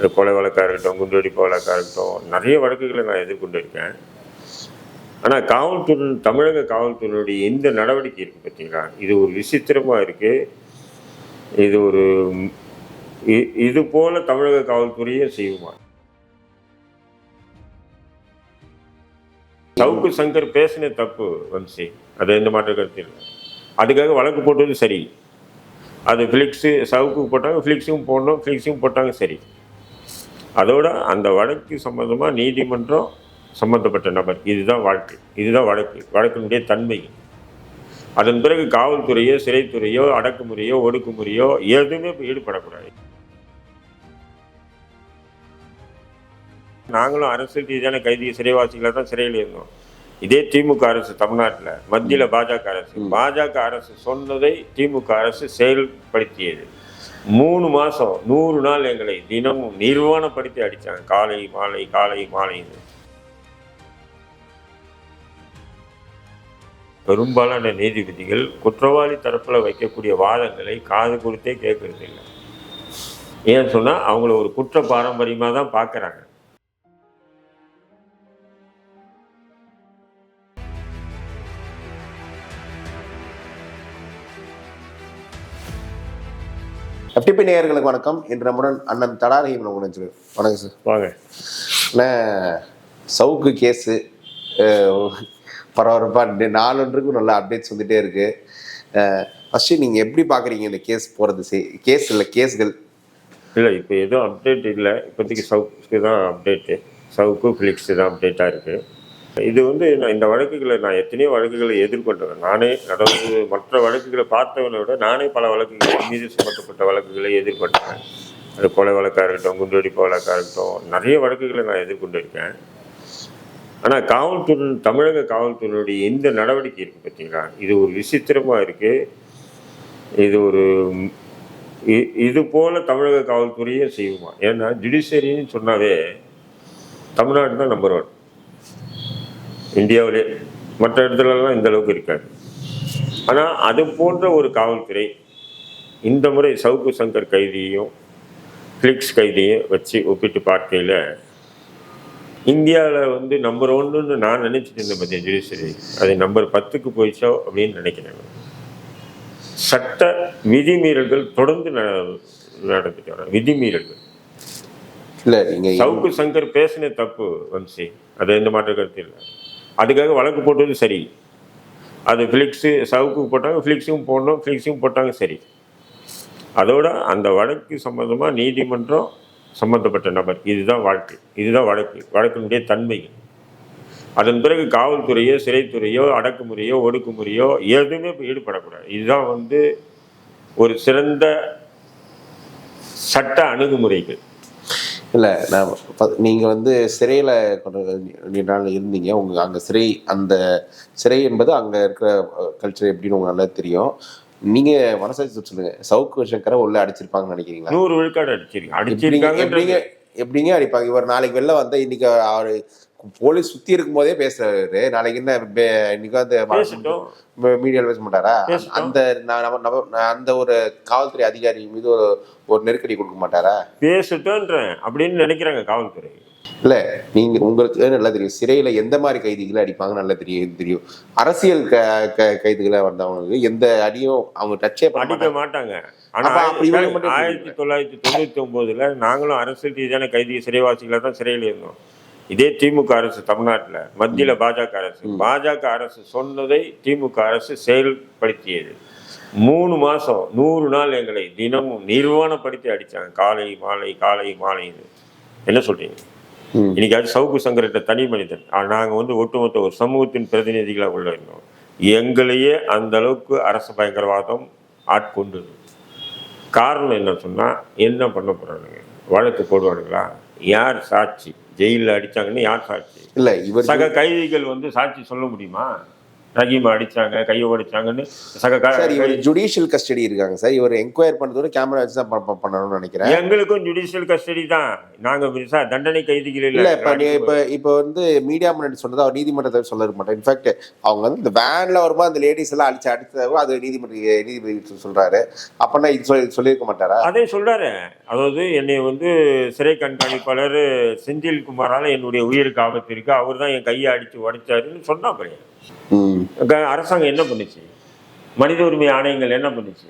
அது கொலை வழக்காக இருக்கட்டும் குண்டுவெடிப்பு வழக்காக இருக்கட்டும் நிறைய வழக்குகளை நான் எதிர்கொண்டு இருக்கேன் ஆனால் காவல்துறை தமிழக காவல்துறையுடைய இந்த நடவடிக்கை இருக்குது பார்த்தீங்களா இது ஒரு விசித்திரமாக இருக்குது இது ஒரு இது போல தமிழக காவல்துறையே செய்யுமா? சவுக்கு சங்கர் பேசின தப்பு வம்சி. அது எந்த மாற்ற கருத்து இல்லை. அதுக்காக வழக்கு போட்டது சரி. அது ஃபிளிக்ஸு சவுக்கு போட்டாங்க ஃபிளிக்ஸும் போடணும் ஃபிளிக்ஸும் போட்டாங்க சரி. அதோட அந்த வழக்கு சம்பந்தமாக நீதிமன்றம் சம்பந்தப்பட்ட நபர். இதுதான் வழக்கு. இதுதான் வழக்கு. வழக்கினுடைய தன்மை. அதன் பிறகு காவல்துறையோ சிறைத்துறையோ அடக்குமுறையோ ஒடுக்குமுறையோ எதுவுமே ஈடுபடக்கூடாது. நாங்களும் அரசியல் ரீதியான கைதி சிறைவாசிகளாக தான் சிறையில் இருந்தோம். இதே திமுக அரசு தமிழ்நாட்டில் மத்தியில் பாஜக அரசு. பாஜக அரசு சொன்னதை திமுக அரசு செயல்படுத்தியது. மூணு மாதம் நூறு நாள் எங்களை தினமும் நிர்வாணப்படுத்தி அடித்தாங்க காலை மாலை காலை மாலைன்னு. பெரும்பாலான நீதிபதிகள் குற்றவாளி தரப்பில் வைக்கக்கூடிய வாதங்களை காது கொடுத்தே கேட்கறது இல்லை ஏன்னு சொன்னால் அவங்கள ஒரு குற்ற பாரம்பரியமாக தான் பார்க்குறாங்க. எஃப்டிபி நேயர்களுக்கு வணக்கம். இன்று நம்முடன் அண்ணன் தடாரஹீம் நம்ம வணக்கம் சார். வாங்க. அண்ணா சவுக்கு கேஸு பரபரப்பாக நாலொன்றுக்கும் நல்ல அப்டேட்ஸ் வந்துட்டே இருக்கு. ஃபஸ்ட்டு நீங்கள் எப்படி பார்க்குறீங்க இந்த கேஸ் போகிறது சே கேஸ் இல்லை கேஸ்கள். இல்லை இப்போ எதுவும் அப்டேட் இல்லை. இப்போதைக்கு சவுக்கு தான் அப்டேட்டு சவுக்கு ஃபிலிக்ஸ் தான் அப்டேட்டாக இருக்குது இது வந்து நான் இந்த வழக்குகளை நான் எத்தனையோ வழக்குகளை எதிர்கொண்டவன். நானே அதாவது மற்ற வழக்குகளை பார்த்தவனை விட நானே பல வழக்குகள் மீது சுமத்தப்பட்ட வழக்குகளை எதிர்கொண்டேன். அது கொலை வழக்காக இருக்கட்டும் குண்டுவெடிப்பு வழக்காக இருக்கட்டும் நிறைய வழக்குகளை நான் எதிர்கொண்டு இருக்கேன் ஆனால் காவல்துறை தமிழக காவல்துறையுடைய இந்த நடவடிக்கை இருக்குது பார்த்தீங்களா இது ஒரு விசித்திரமாக இருக்குது இது ஒரு இது போல் தமிழக காவல்துறையே செய்வோம் ஏன்னா ஜுடிஷியரின்னு சொன்னாவே தமிழ்நாடு தான் நம்பர் ஒன் இந்தியாவிலே மற்ற இடத்துலலாம் இந்த அளவுக்கு இருக்காது. ஆனால் அது போன்ற ஒரு காவல்துறை இந்த முறை சவுக்கு சங்கர் கைதியையும் ஃபிளிக்ஸ் கைதியையும் வச்சு ஒப்பிட்டு பார்க்கையில் இந்தியாவில் வந்து நம்பர் ஒன்றுன்னு நான் நினச்சிட்டு இருந்தேன் பற்றிய ஜுடிஷியரி அது நம்பர் பத்துக்கு போயிச்சோ அப்படின்னு நினைக்கிறேன். நான். சட்ட விதிமீறல்கள் தொடர்ந்து நடந்துட்டு வர விதிமீறல்கள். இல்லை நீங்கள் சவுக்கு சங்கர் பேசின தப்பு வம்சி. அது எந்த மாற்ற கருத்து இல்லை. அதுக்காக வழக்கு போட்டது சரி. அது ஃப்ளிக்ஸு சவுக்கு போட்டாங்க ஃபிளிக்ஸும் போடணும் ஃப்ளிக்ஸும் போட்டாங்க சரி. அதோட அந்த வழக்கு சம்மந்தமாக நீதிமன்றம் சம்மந்தப்பட்ட நபர். இதுதான் வழக்கு. இதுதான் வழக்கு. வழக்கினுடைய தன்மை அதன் பிறகு காவல்துறையோ சிறைத்துறையோ அடக்குமுறையோ ஒடுக்குமுறையோ எதுவுமே ஈடுபடக்கூடாது. இதுதான் வந்து ஒரு சிறந்த சட்ட அணுகுமுறைகள். இல்லை நான் ப- நீங்க வந்து சிறையில் நீண்ட நாள் இருந்தீங்க. உங்க அங்கே சிறை அந்த சிறை என்பது அங்கே இருக்கிற கல்ச்சர் எப்படின்னு உங்களுக்கு நல்லா தெரியும். நீங்க மனசாட்சி சொல்லுங்க. சவுக்கு சங்கரை உள்ள அடிச்சிருப்பாங்கன்னு நினைக்கிறீங்களா? நூறு விழுக்காடு அடிச்சிருக்காங்க எப்படிங்க எப்படிங்க அடிச்சிருக்காங்க எப்படிங்க அடிப்பாங்க? இவர் நாளைக்கு வெளில வந்தா இன்னைக்கு அவரு போலீஸ் சுத்தி இருக்கும் போதே பேசுறாரு. நாளைக்கு என்ன இன்னைக்கு வந்து மீடியாவில் பேச மாட்டாரா. அந்த அந்த ஒரு காவல்துறை அதிகாரி மீது ஒரு ஒரு நெருக்கடி கொடுக்க மாட்டாரா? பேசட்டும்ன்றேன் அப்படின்னு நினைக்கிறாங்க காவல்துறை. இல்ல நீங்க உங்களுக்கு நல்லா தெரியும்? சிறையில எந்த மாதிரி கைதிகளை அடிப்பாங்க நல்லா தெரியும் தெரியும்? அரசியல் கைதிகளை வந்தவங்களுக்கு எந்த அடியும் அவங்க டச்சே அடிக்க மாட்டாங்க. ஆனா ஆயிரத்தி தொள்ளாயிரத்தி தொண்ணூத்தி ஒன்பதுல நாங்களும் அரசியல் ரீதியான கைதி சிறைவாசிகளாக தான் சிறையில் இருந்தோம். இதே திமுக அரசு தமிழ்நாட்டில் மத்தியில் பாஜக அரசு. பாஜக அரசு சொன்னதை திமுக அரசு செயல்படுத்தியது. மூணு மாசம் நூறு நாள் எங்களை தினமும் நிர்வாணப்படுத்தி அடிச்சாங்க. காலை மாலை காலை மாலைன்னு என்ன சொல்றீங்க? ம். இன்னைக்கு அது சவுக்கு சங்கர்கிட்ட தனி மனிதன். ஆனா, நாங்க வந்து ஒட்டுமொத்த ஒரு சமூகத்தின் பிரதிநிதிகளாக உள்ள இருந்தோம். எங்களையே அந்த அளவுக்கு அரசு பயங்கரவாதம் ஆட்கொண்டது. காரணம் என்ன சொன்னா என்ன பண்ண போறானுங்க? வழக்கு போடுவானுங்களா? யார் சாட்சி? ஜெயிலில் அடிச்சாங்கன்னு யார் சாட்சி? இல்ல இவர் சக கைதிகள் வந்து சாட்சி சொல்ல முடியுமா? ரஹீம் அடிச்சாங்க கையை ஒடிச்சாங்கன்னு சக சார் இவர் ஜுடிஷியல் கஸ்டடி இருக்காங்க சார். இவர் என்கொயர் பண்ணதோட கேமரா வச்சு தான் பண்ணணும்னு நினைக்கிறேன். எங்களுக்கும் ஜுடிஷியல் கஸ்டடி தான். நாங்க சார் தண்டனை கைதிகள் இல்ல. இப்ப நீ இப்ப இப்ப வந்து மீடியா முன்னாடி சொன்னது அவர் நீதிமன்றத்தை சொல்ல மாட்டேன். இன்ஃபேக்ட் அவங்க வந்து இந்த வேன்ல வரும்போது அந்த லேடிஸ் எல்லாம் அடிச்சு அடிச்சதாகவும் அது நீதிமன்ற நீதிபதி சொல்றாரு. அப்பனா இது சொல்லி சொல்லியிருக்க மாட்டாரா? அதே சொல்றாரு. அதாவது என்னை வந்து சிறை கண்காணிப்பாளர் செந்தில் குமாரால என்னுடைய உயிருக்கு ஆபத்து இருக்கு. அவர் தான் என் கையை அடிச்சு உடைச்சாருன்னு சொன்னா. க- அரசாங்கம் என்ன பண்ணுச்சு? மனித உரிமை ஆணையங்கள் என்ன பண்ணுச்சு?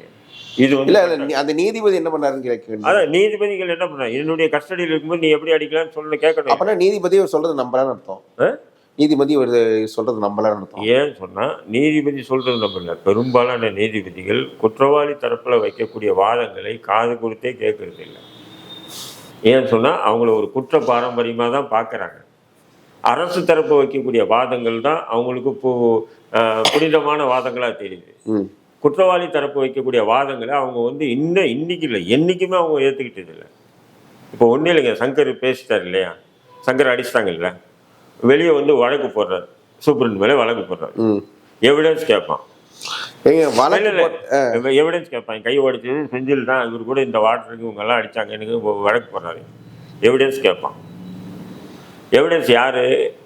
இது வந்து அந்த நீதிபதி என்ன பண்ணாருன்னு கேட்க அதான் நீதிபதிகள் என்ன பண்ண என்னுடைய கஸ்டடியில் இருக்கும்போது நீ எப்படி அடிக்கலாம்னு சொல்ல கேட்கணும். அப்பனா நீதிபதி சொல்றது நம்பலான்னு அர்த்தம்? நீதிபதி ஒரு சொல்றது நம்பலான்னு அர்த்தம். ஏன் சொன்னா நீதிபதி சொல்றது நம்ம இல்லை பெரும்பாலான நீதிபதிகள் குற்றவாளி தரப்புல வைக்கக்கூடிய வாதங்களை காது கொடுத்தே கேட்கறது இல்லை. ஏன் சொன்னா அவங்கள ஒரு குற்ற பாரம்பரியமா தான் பார்க்கறாங்க அரசு தரப்பு வைக்கக்கூடிய வாதங்கள் தான் அவங்களுக்கு இப்போ புனிதமான வாதங்களா தெரியுது. குற்றவாளி தரப்பு வைக்கக்கூடிய வாதங்களை அவங்க வந்து இன்னும் இன்னைக்கு இல்லை என்னைக்குமே அவங்க ஏத்துக்கிட்டது இல்லை. இப்போ ஒன்றும் இல்லைங்க சங்கர் பேசிட்டார் இல்லையா? சங்கர் அடிச்சிட்டாங்க இல்லை? வெளியே வந்து வழக்கு போடுறாரு. சூப்பரண்ட் மேலே வழக்கு போடுறாரு. எவிடன்ஸ் கேட்பான். எவிடன்ஸ் கேட்பான். கை உடைச்சது செஞ்சில் தான். இவர் கூட இந்த வாட்டருக்கு இவங்க எல்லாம் அடிச்சாங்க. எனக்கு வழக்கு போடுறாரு. எவிடன்ஸ் கேட்பான். எவிடன்ஸ் யாரு?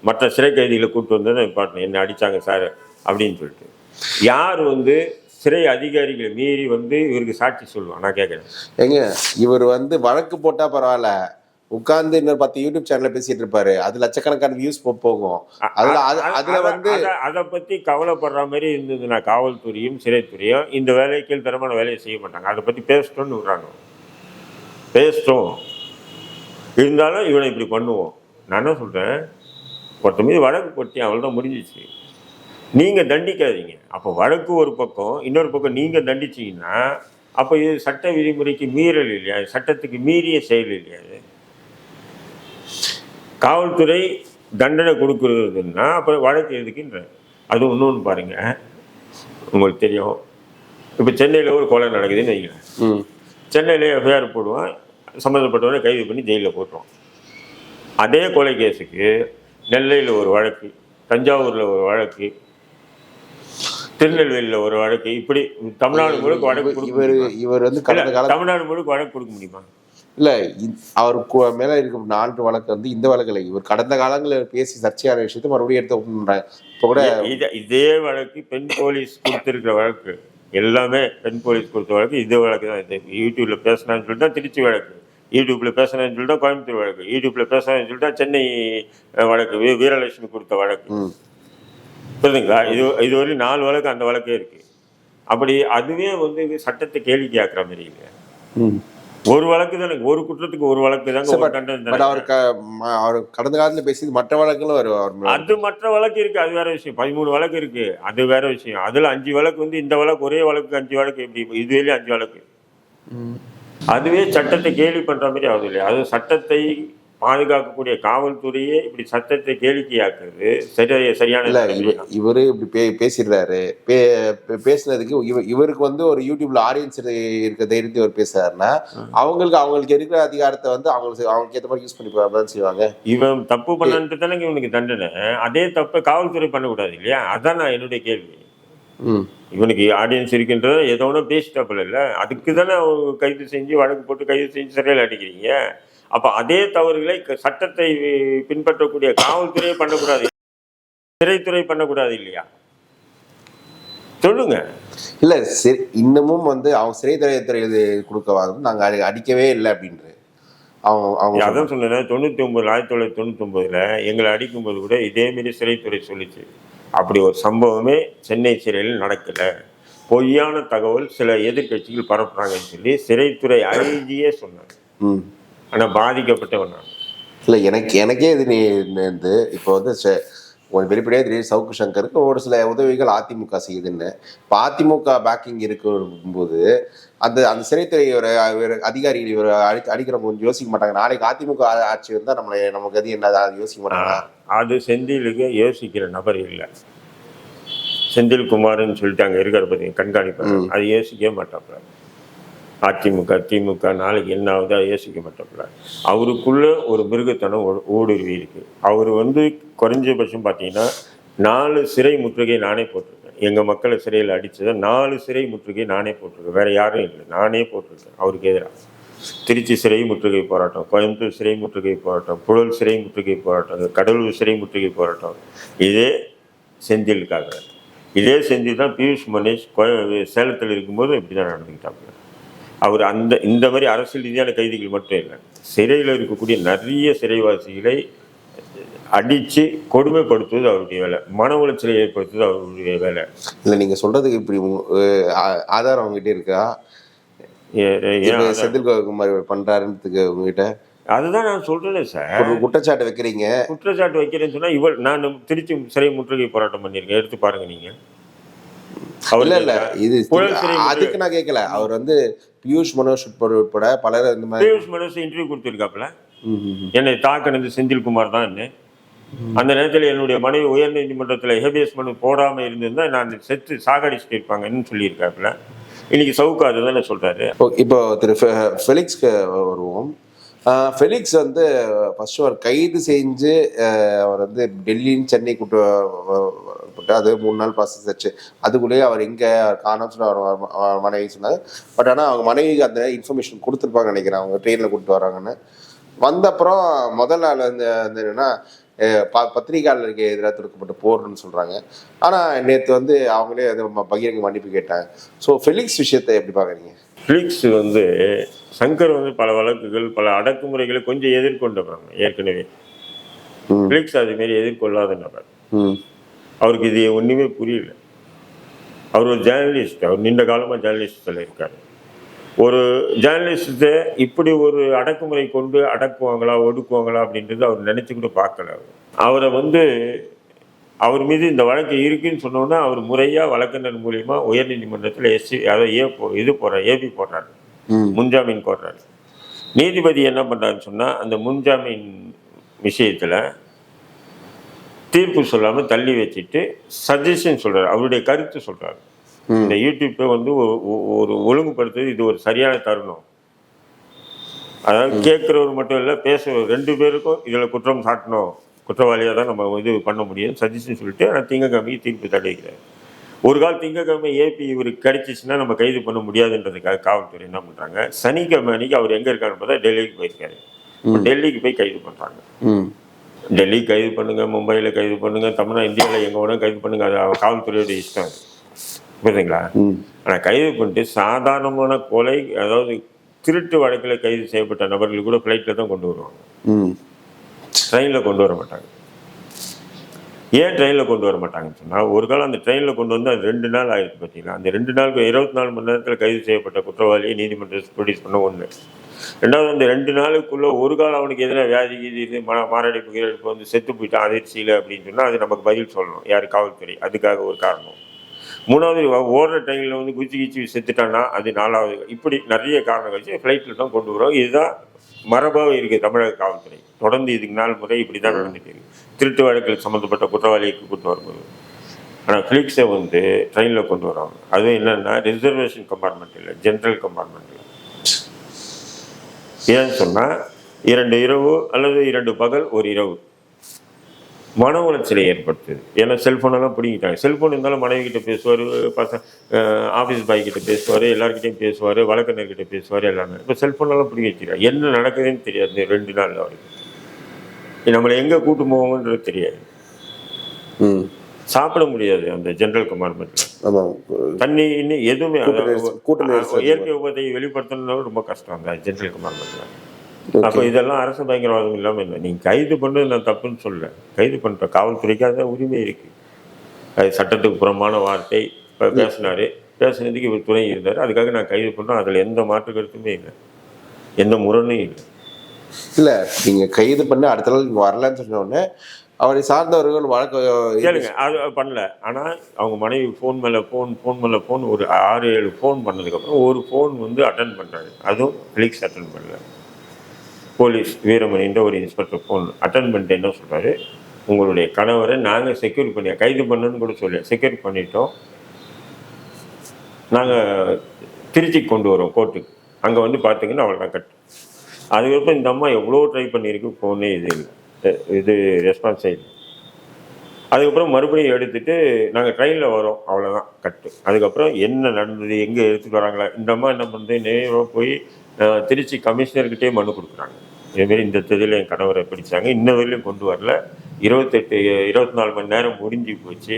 மற்ற சிறை கைதிகளை கூப்பிட்டு வந்ததை என்ன அடிச்சாங்க சார். அப்படின்னு சொல்லிட்டு. யார் வந்து சிறை அதிகாரிகளை மீறி வந்து இவருக்கு சாட்சி சொல்லுவான் நான் கேட்குறேன். ஏங்க இவர் வந்து வழக்கு போட்டா பரவாயில்ல. உட்கார்ந்து இன்னொரு பத்து யூடியூப் சேனல்ல பேசிட்டு இருப்பாரு. அது லட்சக்கணக்கான வியூஸ் போகும். அதுல அது- அதுல வந்து அதை பத்தி கவலைப்படுற மாதிரி இருந்ததுன்னா காவல்துறையும் சிறைத்துறையும் இந்த வேலையை கீழ்த்தரமான வேலையை செய்ய மாட்டாங்க. அதை பத்தி பேசட்டும்னு விடுறாங்க. பேசட்டும். இருந்தாலும் இவனை இப்படி பண்ணுவோம். நான் என்ன சொல்றேன்? ஒருத்த மீது வழக்கு போட்டி அவ்வளோதான் முடிஞ்சிச்சு. நீங்க தண்டிக்காதீங்க. அப்போ வழக்கு ஒரு பக்கம் இன்னொரு பக்கம் நீங்க தண்டிச்சீங்கன்னா அப்போ இது சட்ட விதிமுறைக்கு மீறல் இல்லையா? சட்டத்துக்கு மீறிய செயல் இல்லையா இது? காவல்துறை தண்டனை கொடுக்குறதுன்னா அப்போ வழக்கு எதுக்குன்ற? அது இன்னொன்று பாருங்க. உங்களுக்கு தெரியும். இப்போ சென்னையில் ஒரு கொலை நடக்குதுன்னு வைங்களேன். ம். சென்னையிலே எஃப்ஐஆர் போடுவான் சம்மந்தப்பட்டவனை கைது பண்ணி ஜெயிலில் போட்டுருவான். அதே கொலை கேஸுக்கு நெல்லையில் ஒரு வழக்கு தஞ்சாவூரில் ஒரு வழக்கு திருநெல்வேலியில் ஒரு வழக்கு. இப்படி தமிழ்நாடு முழுக்க வழக்கு இவர்? இவர் வந்து கடந்த இல்ல, கால தமிழ்நாடு முழுக்க வழக்கு கொடுக்க முடியுமா? இல்ல அவர் மேல இருக்க நான்கு வழக்கு வந்து இந்த வழக்குல இவர் கடந்த காலங்களில் பேசி சர்ச்சையான விஷயத்தை மறுபடியும் எடுத்து பண்றாங்க இப்போ கூட இத- வழக்கு பெண் போலீஸ் கொடுத்திருக்கிற வழக்கு. எல்லாமே பெண் போலீஸ் கொடுத்த வழக்கு. இதே வழக்கு தான் இது. யூடியூப்ல பேசினான்னு சொல்லிட்டு தான் திருச்சி வழக்கு. யூடியூப்ல பேசினான்னு சொல்லிட்டு கோயம்புத்தூர் வழக்கு. யூடியூப்ல பேசினான்னு சொல்லிட்டு சென்னை வழக்கு. வீரலட்சுமி கொடுத்த வழக்கு. புரியுதுங்களா? இது இதுவரை நாலு வழக்கு அந்த வழக்கே இருக்கு. அப்படி அதுவே வந்து சட்டத்தை கேள்விக்கு ஆக்குற மாதிரி இல்லை. ஒரு வழக்கு தானே ஒரு குற்றத்துக்கு ஒரு வழக்கு தாங்க. அவர் அவர் கடந்த காலத்துல பேசியது மற்ற அவர் மேல- அது மற்ற வழக்கு இருக்கு அது வேற விஷயம். பதிமூணு வழக்கு இருக்கு அது வேற விஷயம். அதுல அஞ்சு வழக்கு வந்து இந்த வழக்கு ஒரே வழக்கு அஞ்சு வழக்கு எப்படி இதுவேலே அஞ்சு வழக்கு. அதுவே சட்டத்தை கேலி பண்ற மாதிரி ஆகுது இல்லையா? அது சட்டத்தை பாதுகாக்கக்கூடிய காவல்துறையே இப்படி சட்டத்தை கேளிக்கையாக்குறது சரி சரியான இல்ல இவர் இவரு இப்படி பே பேசிடுறாரு. பே பேசுனதுக்கு இவ- இவருக்கு வந்து ஒரு யூடியூப்ல ஆடியன்ஸ் இருக்க தைரியத்தை அவர் பேசுறாருன்னா அவங்களுக்கு அவங்களுக்கு இருக்கிற அதிகாரத்தை வந்து அவங்களுக்கு அவங்களுக்கு ஏற்ற மாதிரி யூஸ் பண்ணி செய்வாங்க. இவன் தப்பு பண்ணன்ட்டு தானே இவனுக்கு தண்டனை. அதே தப்பை காவல்துறை பண்ணக்கூடாது இல்லையா? அதான் நான் என்னுடைய கேள்வி. இவனுக்கு ஆடியன்ஸ் இருக்கின்றத ஏதோ ஒன்று பேசிட்டாப்புல இல்லை? அதுக்கு தானே அவங்க கைது செஞ்சு வழக்கு போட்டு கைது செஞ்சு சிறையில் அடிக்கிறீங்க? அப்போ அதே தவறுகளை சட்டத்தை பின்பற்றக்கூடிய காவல்துறையே பண்ணக்கூடாது. சிறைத்துறை பண்ணக்கூடாது இல்லையா? சொல்லுங்க. இல்ல சரி இன்னமும் வந்து அவங்க சிறைத்துறை இது கொடுக்க வாங்க நாங்க அடி- அடிக்கவே இல்லை அப்படின்றது அவங்க அவங்க அதான் சொன்னேன் தொண்ணூற்றி ஒம்பது ஆயிரத்தி தொள்ளாயிரத்தி தொண்ணூற்றி ஒம்பதுல எங்களை அடிக்கும்போது கூட இதேமாரி சிறைத்துறை சொல்லிச்சு. அப்படி ஒரு சம்பவமே சென்னை சிறையில் நடக்கல. பொய்யான தகவல் சில எதிர்க்கட்சிகள் பரப்புறாங்கன்னு சொல்லி சிறைத்துறை ஐஜியே சொன்னாங்க. ம். ஆனா பாதிக்கப்பட்டவன்? நான் இல்ல எனக்கு எனக்கே இது நீ வந்து இப்போ வந்து ஒரு வெளிப்படையாக தெரியும் சவுக்கு சங்கருக்கு ஒரு சில உதவிகள் அதிமுக செய்யுதுன்னு. இப்போ அதிமுக பேக்கிங் இருக்கும்போது அந்த அந்த சிறைத்துறை ஒரு அதிகாரிகள் இவர் அடி அடிக்கிறவங்க கொஞ்சம் யோசிக்க மாட்டாங்க. நாளைக்கு அதிமுக ஆட்சி இருந்தால் நம்மளை நமக்கு அது என்ன அது யோசிக்க மாட்டாங்க அது செந்திலுக்கு யோசிக்கிற நபர் இல்லை. செந்தில் குமார்னு சொல்லிட்டு அங்க இருக்கிற பார்த்தீங்க கண்காணிப்பாங்க அது யோசிக்கவே மாட்டாப்புல. அதிமுக திமுக நாளைக்கு என்ன ஆகுது அதை யோசிக்க மாட்டோம்ல அவருக்குள்ளே ஒரு மிருகத்தனம் ஊடுருவி இருக்கு. அவர் வந்து குறைஞ்சபட்சம் பார்த்தீங்கன்னா நாலு சிறை முற்றுகை நானே போட்டிருக்கேன். எங்கள் மக்களை சிறையில் அடித்ததை நாலு சிறை முற்றுகை நானே போட்டிருக்கேன். வேறு யாரும் இல்லை. நானே போட்டிருக்கேன். அவருக்கு எதிராக திருச்சி சிறை முற்றுகை போராட்டம் கோயம்புத்தூர் சிறை முற்றுகை போராட்டம் புழல் சிறை முற்றுகை போராட்டம் கடலூர் சிறை முற்றுகை போராட்டம். இதே செந்திலுக்காக இதே செந்தில் தான் பியூஷ் மனேஷ் கோய- சேலத்தில் இருக்கும்போது இப்படி தான் நடந்துக்கிட்டாங்க அவர் அந்த இந்த மாதிரி அரசியல் ரீதியான கைதிகள் மட்டும் இல்லை. சிறையில் இருக்கக்கூடிய நிறைய சிறைவாசிகளை அடித்து கொடுமைப்படுத்துவது அவருடைய வேலை. மன உளைச்சலை ஏற்படுத்துவது அவருடைய வேலை. இல்லை நீங்கள் சொல்கிறதுக்கு இப்படி ஆதாரம் உங்ககிட்ட இருக்கா? ஏ- ஏ- ஏன் இப்போ அதான்- செந்தில் குமார் பண்ணுறாருன்றதுக்கு உங்ககிட்ட? அதுதான் நான் சொல்றேன் சார். ஒரு குற்றச்சாட்டு வைக்கிறீங்க. குற்றச்சாட்டு வைக்கிறேன்னு சொன்னா இவள் நான் திருச்சி சிறை முற்றுகை போராட்டம் பண்ணியிருக்கேன். எடுத்து பாருங்க நீங்க. அவர் இல்ல இல்ல. இது அதுக்கு நான் கேட்கல. அவர் வந்து பியூஷ் மனோஜ் உட்பட உட்பட பலர் இந்த மாதிரி பியூஷ் மனசு இன்டர்வியூ ம். என்னை தாக்கினது செந்தில்குமார் தான் அந்த நேரத்தில் என்னுடைய மனைவி உயர் நீதிமன்றத்தில் ஹேபியஸ் மனு போடாம இருந்திருந்தா நான் செத்து சாகடிச்சுட்டு இருப்பாங்கன்னு சொல்லியிருக்காப்புல. இன்னைக்கு சவுக்கு அதுதானே சொல்றாரு. இப்போ திரு ஃபெ- ஃபெலிக்ஸ்க்கு வருவோம். ஃபெலிக்ஸ் வந்து ஃபர்ஸ்ட் அவர் கைது செஞ்சு அவர் வந்து டெல்லின்னு சென்னை கூட்டு போட்டு அது மூணு நாள் ப்ராசஸ் ஆச்சு. அதுக்குள்ளேயே அவர் எங்கே காணோம்னு சொல்லி அவர் மனைவி சொன்னாங்க பட் ஆனால் அவங்க மனைவிக்கு அந்த இன்ஃபர்மேஷன் கொடுத்துருப்பாங்க நினைக்கிறேன். அவங்க ட்ரெயினில் கூப்பிட்டு வராங்கன்னு. வந்த அப்புறம் முதல் நாள் வந்து வந்து என்னன்னா ப- பத்திரிகையாளருக்கு எதிராக தொடுக்கப்பட்ட போர்னு சொல்கிறாங்க ஆனால் நேற்று வந்து அவங்களே அது பகிரங்க மன்னிப்பு கேட்டாங்க. ஸோ ஃபெலிக்ஸ் விஷயத்தை எப்படி பார்க்குறீங்க? ஃபிலிக்ஸ் வந்து சங்கர் வந்து பல வழக்குகள் பல அடக்குமுறைகளை கொஞ்சம் எதிர்கொண்டவர் ஏற்கனவே. ஃபிலிக்ஸ் அது மாரி எதிர்கொள்ளாத நபர் ம். அவருக்கு இது ஒன்றுமே புரியல. அவர் ஒரு ஜேர்னலிஸ்ட் அவர் நீண்ட காலமாக ஜேர்னலிஸ்டில் இருக்கார். ஒரு ஜேர்னலிஸ்ட்டை இப்படி ஒரு அடக்குமுறை கொண்டு அடக்குவாங்களா ஒடுக்குவாங்களா அப்படின்றது அவர் நினச்சி கூட பார்க்கல அவர். வந்து அவர் மீது இந்த வழக்கு இருக்குன்னு சொன்னோன்னா அவர் முறையாக வழக்கறிஞர் மூலியமா உயர்நீதிமன்றத்தில் எஸ்சி அதாவது ஏ போ இது போடுறார் ஏபி போடுறாரு. ம். முன்ஜாமீன் கோர்றாரு நீதிபதி என்ன பண்றாருன்னு சொன்னா அந்த முன்ஜாமீன் விஷயத்துல தீர்ப்பு சொல்லாம தள்ளி வச்சுட்டு சஜஷன் சொல்றாரு. அவருடைய கருத்து சொல்றாரு. ம். இந்த யூடியூப்பை வந்து ஒரு ஒழுங்குபடுத்துறது இது ஒரு சரியான தருணம். அதாவது கேட்குறவர் மட்டும் இல்லை பேச ரெண்டு பேருக்கும் இதில் குற்றம் சாட்டணும். குற்றவாளியாக தான் நம்ம இது பண்ண முடியும். சஜஷன் சொல்லிட்டு ஆனால் திங்கக்கிழமைக்கு தீர்ப்பு தள்ளி வைக்கிறார். ஒரு கால் திங்கக்கிழமை ஏபி இவருக்கு கிடைச்சிச்சுன்னா நம்ம கைது பண்ண முடியாதுன்றதுக்காக காவல்துறை என்ன பண்ணுறாங்க சனிக்கிழமை அன்னைக்கு அவர் எங்கே இருக்காருன்னு பார்த்தா டெல்லிக்கு போயிருக்காரு. டெல்லிக்கு போய் கைது பண்ணுறாங்க டெல்லி கைது பண்ணுங்க மும்பையில் கைது பண்ணுங்க தமிழ்நாடு இந்தியாவில் எங்கே வேணால் கைது பண்ணுங்க. அது காவல்துறையோட இஷ்டம். புரியுதுங்களா? ஆனால் கைது பண்ணிட்டு சாதாரணமான கொலை அதாவது திருட்டு வழக்கில் கைது செய்யப்பட்ட நபர்கள் கூட ஃப்ளைட்டில் தான் கொண்டு வருவாங்க. ட்ரெயினில் கொண்டு வர மாட்டாங்க. ஏன் ட்ரெயினில் கொண்டு வர மாட்டாங்கன்னு சொன்னால் ஒரு காலம் அந்த ட்ரெயினில் கொண்டு வந்து அது ரெண்டு நாள் ஆயிடுச்சு பார்த்தீங்களா அந்த ரெண்டு நாளுக்கு இருபத்தி நாலு மணி நேரத்தில் கைது செய்யப்பட்ட குற்றவாளியை நீதிமன்றம் ப்ரொடியூஸ் பண்ண ஒன்று ரெண்டாவது அந்த ரெண்டு நாளுக்குள்ளே ஒரு காலம் அவனுக்கு எதிராக வியாதி கீதி இது மா மாரடைப்பு கீரடைப்பு வந்து செத்து போயிட்டான் அதிர்ச்சியில் அப்படின்னு சொன்னால் அது நமக்கு பதில் சொல்லணும். யார்? காவல்துறை. அதுக்காக ஒரு காரணம். மூணாவது ஓடுற ட்ரெயினில் வந்து குச்சி கிச்சி செத்துட்டான்னா அது நாலாவது. இப்படி நிறைய காரணம் கழிச்சு ஃப்ளைட்டில் தான் கொண்டு வரோம் இதுதான் மரபாக இருக்குது தமிழக காவல்துறை. தொடர்ந்து இதுக்கு நாள் முறை இப்படி தான் நடந்துட்டு இருக்கு. திருட்டு வழக்கில் சம்மந்தப்பட்ட குற்றவாளிக்கு கொண்டு வரும்போது. ஆனால் ஃபிளிக்ஸை வந்து ட்ரெயினில் கொண்டு வராங்க அதுவும் என்னென்னா ரிசர்வேஷன் கம்பார்ட்மெண்ட் இல்லை ஜென்ரல் கம்பார்ட்மெண்ட் ஏன்னு சொன்னால் இரண்டு இரவு அல்லது இரண்டு பகல் ஒரு இரவு. மன உளைச்சலை ஏற்படுத்துது. ஏன்னா செல்ஃபோனெல்லாம் பிடிங்கிட்டாங்க. செல்ஃபோன் இருந்தாலும் மனைவி கிட்ட பேசுவார் பச ஆஃபீஸ் பாய் கிட்ட பேசுவார் எல்லாருக்கிட்டையும் பேசுவார் வழக்கறிஞர்கிட்ட பேசுவார் எல்லாமே. இப்போ செல்ஃபோனெல்லாம் பிடிங்கி வச்சுருக்காங்க என்ன நடக்குதுன்னு தெரியாது ரெண்டு நாள் வரைக்கும் நம்மளை எங்கே கூட்டு போவோங்கன்றது தெரியாது. ம். சாப்பிட முடியாது அந்த ஜென்ரல் ஆமாம் தண்ணி இன்னும் எதுவுமே கூட்ட அதாவது நெரிசல், கூட்ட நெரிசல் அஹ் இயற்கை உபத்தை வெளிப்படுத்தணும் ரொம்ப கஷ்டம் அந்த ஜென்ரல் கம்பார்ட்மெண்ட்டில் அப்போ இதெல்லாம் அரசு பயங்கரவாதம் இல்லாமல் இல்லை. நீங்கள் கைது பண்ணது நான் தப்புன்னு சொல்ல கைது பண்ணுற காவல்துறைக்கு அதுதான் உரிமை இருக்கு. அது சட்டத்துக்கு புறம்பான வார்த்தை. இப்போ பேசினாரு. பேசுனதுக்கு இவர் துணை இருந்தார். அதுக்காக நான் கைது பண்ணோம் அதில் எந்த மாற்று கருத்துமே இல்லை. எந்த முரணும் இல்லை. இல்லை நீங்கள் கைது பண்ணி அடுத்த நாள் வரலன்னு சொன்ன உடனே அவரை சார்ந்தவர்கள் வழக்கு கேளுங்க அது பண்ணல. ஆனால் அவங்க மனைவி ஃபோன் மேலே ஃபோன் ஃபோன் மேலே ஃபோன் ஒரு ஆறு ஏழு ஃபோன் பண்ணதுக்கப்புறம் ஒரு ஃபோன் வந்து அட்டன் பண்ணுறாரு அதுவும் ஃபிலிக்ஸ் அட்டன் பண்ணல. போலீஸ் வீரமணின்ற ஒரு இன்ஸ்பெக்டர் ஃபோன் அட்டன் பண்ணிட்டு என்ன சொல்கிறாரு உங்களுடைய கணவரை நாங்கள் செக்யூர் பண்ணி கைது பண்ணுன்னு கூட சொல்லி செக்யூர் பண்ணிட்டோம். நாங்கள் திருச்சிக்கு கொண்டு வரோம் கோர்ட்டுக்கு அங்கே வந்து பார்த்தீங்கன்னா அவ்வளோதான் தான் கட்டு. அதுக்கப்புறம் இந்த அம்மா எவ்வளோ ட்ரை பண்ணியிருக்கு ஃபோனே இது இல்லை. இது ரெஸ்பான்ஸே இல்லை அதுக்கப்புறம் மறுபடியும் எடுத்துட்டு நாங்கள் ட்ரெயினில் வரோம். அவ்வளோதான் கட்டு அதுக்கப்புறம் என்ன நடந்தது எங்கே எடுத்துட்டு வராங்களா இந்த அம்மா என்ன பண்ணுறது நேரம் போய் திருச்சி கமிஷனர்கிட்டே மனு கொடுக்குறாங்க. இதேமாரி இந்த தேதியில் என் கணவரை பிடிச்சாங்க. இன்ன வரையிலும் கொண்டு வரல. இருபத்தெட்டு இருபத்தி நாலு மணி நேரம் முடிஞ்சு போச்சு.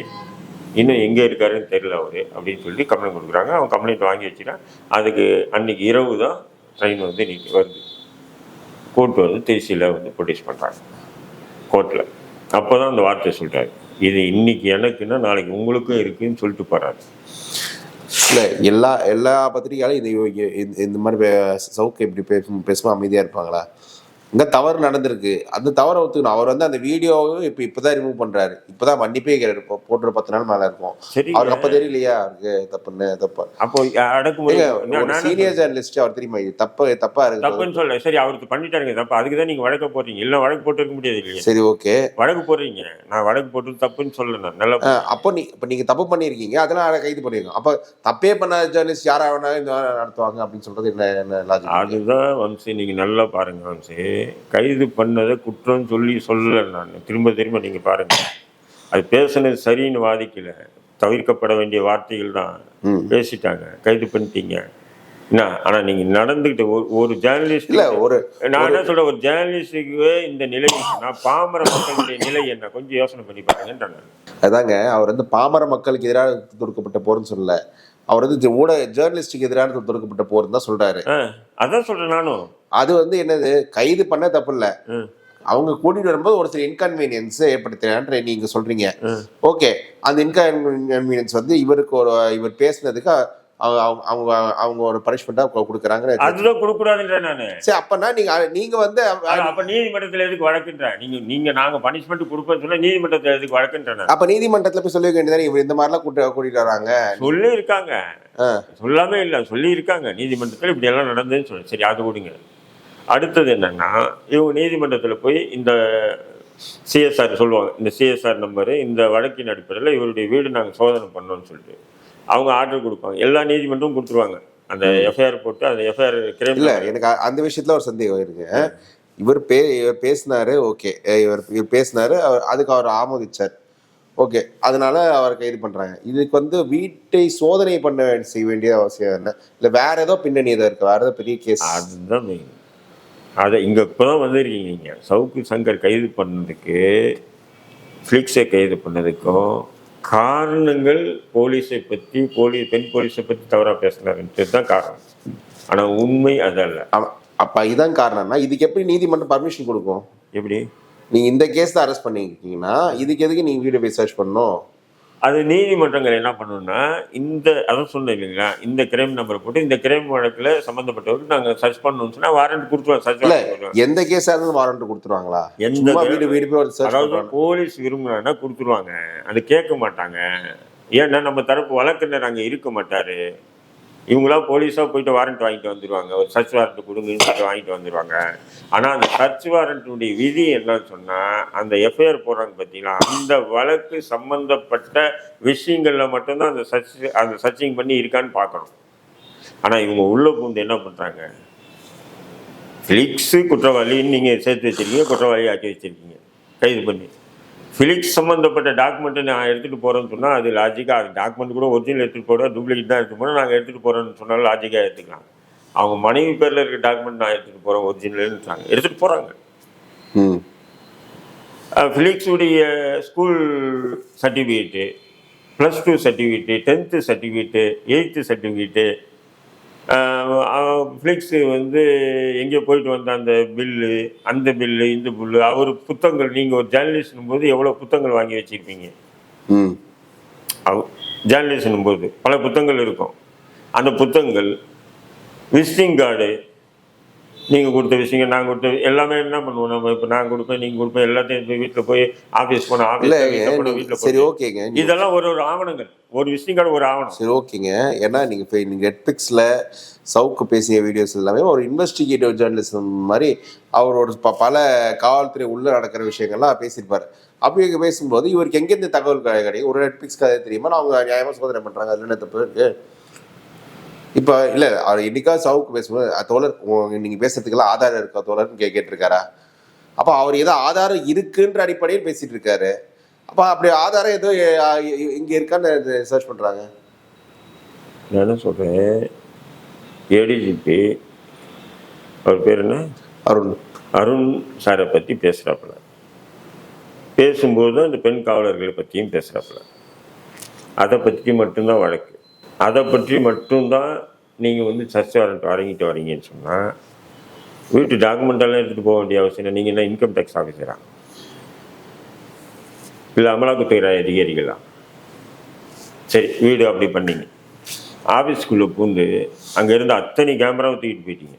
இன்னும் எங்கே இருக்காருன்னு தெரியல அவர் அப்படின்னு சொல்லி கம்ப்ளைண்ட் கொடுக்குறாங்க. அவன் கம்ப்ளைண்ட் வாங்கி வச்சுட்டான். அதுக்கு அன்னைக்கு இரவு தான் ட்ரெயின் வந்து நீ வருது. கூட்டு வந்து திருச்சியில் வந்து ப்ரொடியூஸ் பண்ணுறாங்க கோர்ட்டில் அப்போ தான் அந்த வார்த்தை சொல்கிறாரு இது இன்னைக்கு எனக்குன்னா நாளைக்கு உங்களுக்கும் இருக்குன்னு சொல்லிட்டு போகிறாரு இல்லை எல்லா எல்லா பத்திரிகையாலும் இது இந்த- இந்த மாதிரி சவுக்கு இப்படி பேசும் பேசுமா அமைதியாக இருப்பாங்களா? இங்க தவறு நடந்திருக்கு. அந்த தவறை ஒத்துக்கணும். அவர் வந்து அந்த வீடியோவை இப்ப இப்பதான் ரிமூவ் பண்றாரு. இப்பதான் மன்னிப்பே கேட்கிறாரு இப்போ போட்டு பத்து நாள் மேல இருக்கும். சரி அவருக்கு அப்ப தெரியலையா? அவருக்கு தப்புன்னு தப்பா. அப்போ என்ன சீனியர் ஜேர்னலிஸ்ட் அவர் தெரியுமா? இது தப்பு தப்பா இருக்கு. தப்புன்னு சொல்ல சரி அவருக்கு பண்ணிட்டாருங்க. தப்பு. அதுக்கு தான் நீங்கள் வழக்க போடுறீங்க. இல்லை வழக்கு போட்டு இருக்க முடியாது இல்லையா? சரி ஓகே. வழக்கு போடுறீங்க. நான் வழக்கு போட்டு தப்புன்னு சொல்லல நான். நல்லா அப்போ நீ இப்ப நீங்க தப்பு பண்ணிருக்கீங்க. அதெல்லாம் கைது பண்ணிருக்கோம் அப்ப தப்பே பண்ணாத ஜேர்னலிஸ்ட் யாரா வேணாலும் நடத்துவாங்க அப்படின்னு சொல்றது என்ன என்ன அதுதான் வம்சி. நீங்கள் நல்லா பாருங்க வம்சி. கைது பண்ணதை குற்றம் சொல்லி சொல்லலை நான். திரும்ப திரும்ப நீங்கள் பாருங்க. அது பேசுனது சரின்னு வாதிக்கல. தவிர்க்கப்பட வேண்டிய வார்த்தைகள் தான். பேசிட்டாங்க. கைது பண்ணிட்டீங்க. என்ன? ஆனால் நீங்கள் நடந்துக்கிட்ட ஒரு ஒரு ஜேர்னலிஸ்ட் இல்ல ஒரு நான் என்ன சொல்றேன்? ஒரு ஜேர்னலிஸ்டுக்கு இந்த நிலை நான் பாமர மக்களுடைய நிலை என்ன? கொஞ்சம் யோசனை பண்ணி பாருங்கன்றேன் நான். அதாங்க அவர் வந்து பாமர மக்களுக்கு எதிராக தொடுக்கப்பட்ட போர்னு சொல்லல. அவர் வந்து ஊடக ஜேர்னலிஸ்டுக்கு எதிரான தொடுக்கப்பட்ட போர்னு தான் சொல்றாரு அதான் சொல்றேன் நானும் அது வந்து என்னது கைது பண்ண தப்பு இல்ல. அவங்க கூட்டிட்டு வரும்போது ஒரு சில இன்கன்வீனியன்ஸ் ஏற்படுத்துறான்ற நீங்க சொல்றீங்க. ஓகே அந்த இன்கன்வீனியன்ஸ் வந்து இவருக்கு ஒரு இவர் பேசுனதுக்கு அவங்க அவங்க- ஒரு பனிஷ்மெண்டா கொடுக்குறாங்க அதுதான் கொடுக்கூடாதுன்ற நானு. சரி அப்பனா நீங்க நீங்க வந்து அப்ப நீதிமன்றத்துல எதுக்கு வழக்குன்ற? நீங்க நீங்க நாங்க பனிஷ்மெண்ட் கொடுப்போம்னு சொன்னா நீதிமன்றத்துல எதுக்கு வழக்குன்ற அப்ப நீதிமன்றத்துல போய் சொல்ல வேண்டியதானே இவர் இந்த மாதிரிலாம் கூட்ட கூட்டிட்டு வராங்க. சொல்லி இருக்காங்க. சொல்லாமே இல்ல. சொல்லி இருக்காங்க நீதிமன்றத்துல இப்படி எல்லாம் நடந்ததுன்னு சொல்லி சரி அது விடுங்க அடுத்தது என்னன்னா இவங்க நீதிமன்றத்துல போய் இந்த சிஎஸ்ஆர் சொல்லுவாங்க. இந்த சிஎஸ்ஆர் நம்பரு இந்த வழக்கின் அடிப்படையில் இவருடைய வீடு நாங்கள் சோதனை பண்ணோம்னு சொல்லிட்டு. அவங்க ஆர்டர் கொடுப்பாங்க. எல்லா நீதிமன்றமும் கொடுத்துருவாங்க. அந்த எஃப்ஐஆர் போட்டு அந்த எஃப்ஐஆர் கிரைம் இல்ல எனக்கு அந்த விஷயத்துல ஒரு சந்தேகம் இருக்கு. இவர் பே இவர் பேசினாரு ஓகே. இவர் இவர் பேசினாரு அவர் அதுக்கு அவர் ஆமோதிச்சார். ஓகே. அதனால அவர் கைது பண்றாங்க. இதுக்கு வந்து வீட்டை சோதனை பண்ண செய்ய வேண்டிய அவசியம் என்ன? இல்ல வேற ஏதோ பின்னணி ஏதோ இருக்கு. வேற ஏதோ பெரிய கேஸ் அதுதான் மெயின் அதை இங்கே இப்போ தான் வந்திருக்கீங்க நீங்கள் சவுக்கு சங்கர் கைது பண்ணதுக்கு ஃப்ளிக்ஸை கைது பண்ணதுக்கும் காரணங்கள் போலீஸை பற்றி போலீஸ் பெண் போலீஸை பற்றி தவறாக பேசினாருன்றது தான் காரணம். ஆனால் உண்மை அதல்ல. அப்ப இதான் காரணம்னா இதுக்கு எப்படி நீதிமன்றம் பர்மிஷன் கொடுக்கும்? எப்படி? நீங்க இந்த கேஸ் தான் அரெஸ்ட் பண்ணிருக்கீங்கன்னா இதுக்கு எதுக்கு நீங்க வீடியோ போய் சர்ச் பண்ணணும்? அது நீதிமன்றங்கள் என்ன பண்ணணும்னா இந்த அதான் சொன்னேன் இல்லைங்களா இந்த கிரைம் நம்பரை போட்டு இந்த கிரைம் வழக்கில் சம்மந்தப்பட்டவருக்கு நாங்கள் சர்ச் பண்ணணும்னு சொன்னால் வாரண்ட் கொடுத்துருவோம் சர்ச் எந்த கேஸா இருந்தாலும் வாரண்ட் கொடுத்துருவாங்களா? எந்த வீடு வீடு அதாவது போலீஸ் விரும்புனா கொடுத்துருவாங்க. அது கேட்க மாட்டாங்க. ஏன்னா நம்ம தரப்பு வழக்கறிஞர் அங்கே இருக்க மாட்டாரு. இவங்களாம் போலீஸாக போயிட்டு வாரண்ட் வாங்கிட்டு வந்துடுவாங்க ஒரு சர்ச் வாரண்ட் கொடுங்கன்னு சொல்லிட்டு வாங்கிட்டு வந்துடுவாங்க ஆனால் அந்த சர்ச் வாரண்ட்டுடைய விதி என்னன்னு சொன்னால் அந்த எஃப்ஐஆர் போடுறாங்க பார்த்தீங்களா அந்த வழக்கு சம்பந்தப்பட்ட விஷயங்களில் மட்டும்தான் அந்த சர்ச் அந்த சர்ச்சிங் பண்ணி இருக்கான்னு பார்க்கணும். ஆனால் இவங்க உள்ளே பூந்து என்ன பண்ணுறாங்க ஃபிளிக்ஸு குற்றவாளின்னு நீங்கள் சேர்த்து வச்சிருக்கீங்க குற்றவாளி ஆக்கி வச்சிருக்கீங்க. கைது பண்ணி. ஃபிலிக்ஸ் சம்மந்தப்பட்ட டாக்குமெண்ட்டை நான் எடுத்துகிட்டு போகிறேன்னு சொன்னால் அது லாஜிக்காக அது டாக்குமெண்ட் கூட ஒரிஜினல் எடுத்துகிட்டு போகிறோம் டூப்ளிகேட் தான் எடுத்துகிட்டு போகிறோம் நாங்கள் எடுத்துகிட்டு போகிறோன்னு சொன்னாலும் லாஜிக்காக எடுத்துக்கலாம். அவங்க மனைவி பேரில் இருக்க டாக்குமெண்ட் நான் எடுத்துகிட்டு போகிறேன் ஒரிஜினல்ன்றாங்க எடுத்துகிட்டு போகிறாங்க ம். ஃபிலிக்ஸுடைய school certificate plus two certificate tenth certificate eighth certificate Felix வந்து எங்கே போயிட்டு வந்த அந்த பில்லு அந்த பில்லு இந்த பில்லு அவர் புத்தகங்கள் நீங்கள் ஒரு ஜேர்னலிஸ்ட்னும் போது எவ்வளோ புத்தகங்கள் வாங்கி வச்சுருப்பீங்க? ஜேர்னலிஸ்ட்னும் போது பல புத்தகங்கள் இருக்கும். அந்த புத்தகங்கள் விசிட்டிங் கார்டு நீங்கள் கொடுத்த விஷயங்கள் நான் கொடுத்த எல்லாமே என்ன பண்ணுவோம் நம்ம? இப்போ நான் கொடுப்பேன் நீங்கள் கொடுப்பேன் எல்லாத்தையும் போய் வீட்டில் போய் ஆஃபீஸ் போன இல்ல ஆஃபீஸ் நீங்க- வீட்டில் சரி ஓகேங்க. இதெல்லாம் ஒரு ஒரு ஆவணங்கள். ஒரு கார்டு ஒரு ஆவணம். சரி ஓகேங்க. ஏன்னா நீங்க இப்போ நீங்க நெட்ஃபிளிக்ஸ்ல சவுக்கு பேசிய வீடியோஸ் எல்லாமே ஒரு இன்வெஸ்டிகேட்டிவ் ஜேர்னலிசம் மாதிரி அவர் ஒரு ப- பல காவல்துறை உள்ள நடக்கிற விஷயங்கள்லாம் பேசியிருப்பாரு. அப்படி இங்க பேசும்போது இவருக்கு எங்கேருந்து தகவல் கிடை- கிடைக்கும் ஒரு நெட்ஃபிளிக்ஸ் கதை தெரியுமா? அவங்க நியாயமா சோதனை பண்றாங்க. அதுல என்ன தப்பு இருக்கு? இப்போ இல்ல அவர் என்னைக்கா சவுக்கு பேசும்போது "அஹ், தோழர் உங்க- நீங்க பேசுறதுக்கெல்லாம் ஆதாரம் இருக்கா தோழர்னு கே கேட்டிருக்காரா? அப்போ அவர் ஏதோ ஆதாரம் இருக்குன்ற அடிப்படையில் பேசிட்டு இருக்காரு. அப்போ அப்படி ஆதாரம் ஏதோ இங்க இருக்கான்னு சர்ச் பண்றாங்க. நான் என்ன சொல்கிறேன் ஏடிஜிபி அவர் பேர் என்ன? அருண். அருண் சாரை பற்றி பேசுகிறாப்புல பேசும்போது அந்த பெண் காவலர்களை பற்றியும் பேசுகிறாப்புல அதை பற்றி மட்டும்தான் வழக்கு. அதை பற்றி மட்டும்தான் நீங்கள் வந்து சர்ச் வாரண்ட் வரங்கிட்டு வரீங்கன்னு சொன்னால் வீட்டு டாக்குமெண்டெல்லாம் எடுத்துகிட்டு போக வேண்டிய அவசியம் இல்லை. நீங்கள் என்ன இன்கம் டேக்ஸ் ஆஃபீஸரா இல்லை அமலாக்கத்துறை அதிகாரிகளா? சரி வீடு அப்படி பண்ணீங்க. ஆஃபீஸ்க்குள்ளே பூந்து அங்கே இருந்த அத்தனை கேமராவை தூக்கிட்டு போயிட்டீங்க.